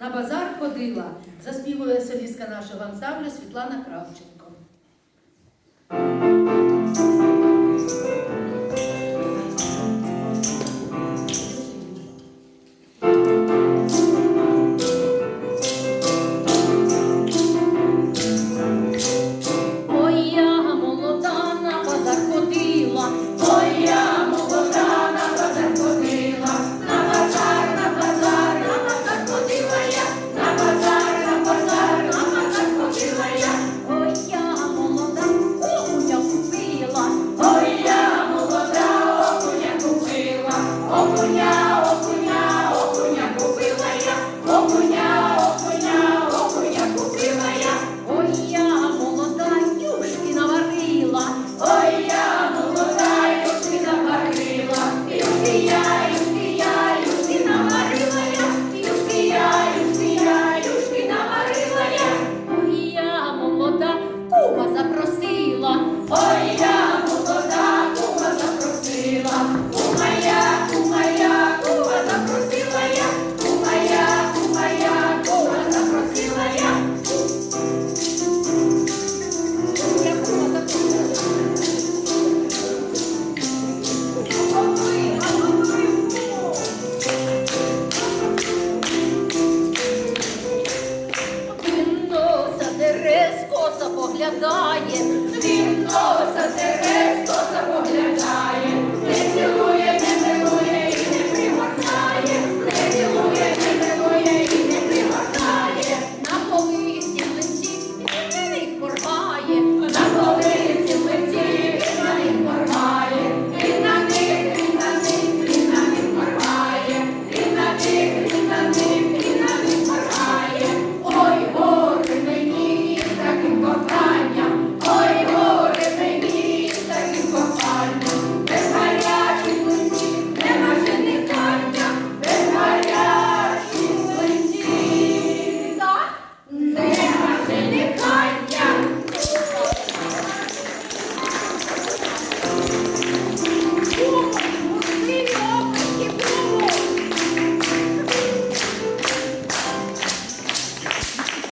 на базар ходила, заспівує солістка нашого ансамблю Світлана Кравченко. виглядає, він носа терес, носа поглядає.